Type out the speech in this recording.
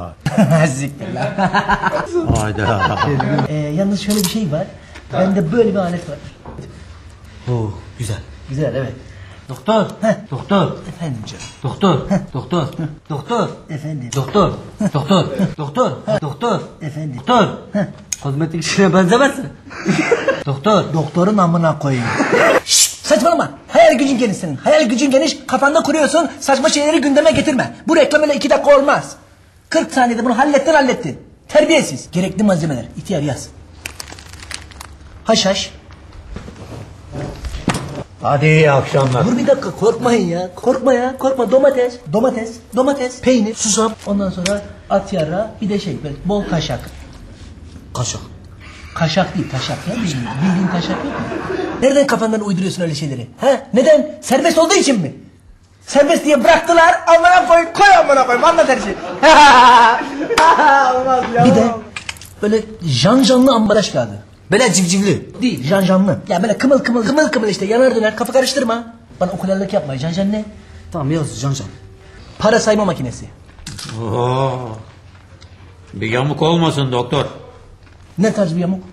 Siktir lan. Hayda. Ee, yalnız şöyle bir şey var. Bende böyle bir alet var. oh, güzel. Güzel evet. Doktor. Heh. Doktor. Efendim canım. Doktor. Doktor. Doktor. Efendim. Doktor. Doktor. Doktor. Doktor. Efendim. Doktor. Kozmetik işine benzemezsin. Doktor. Doktorun amına koyayım. Şşt, saçmalama. Hayal gücün geniş senin. Hayal gücün geniş. Kafanda kuruyorsun. Saçma şeyleri gündeme getirme. Bu reklam öyle iki dakika olmaz. 40 saniyede bunu hallettin hallettin. Terbiyesiz. Gerekli malzemeler. İhtiyar yaz. Haşhaş. Hadi iyi akşamlar. Dur bir dakika korkmayın ya. Korkma ya. Korkma. Domates. Domates. Domates. Peynir. Susam. Ondan sonra at yara. Bir de şey böyle bol kaşak. Kaşık. Kaşak değil taşak ya bildiğin, bildiğin taşak yok mu? Nereden kafandan uyduruyorsun öyle şeyleri? Ha? Neden? Serbest olduğu için mi? Serbest diye bıraktılar amına koy koy amına koy anlat her şeyi. Olmaz ya. Bir de böyle jan janlı ambalaj kağıdı. Böyle civcivli. Değil jan janlı. Ya böyle kımıl kımıl kımıl kımıl işte yanar döner kafa karıştırma. Bana okulallık yapma jan jan ne? Tamam yaz can can. Para sayma makinesi. Oo. Bir yamuk olmasın doktor. Ne tarz bir yamuk?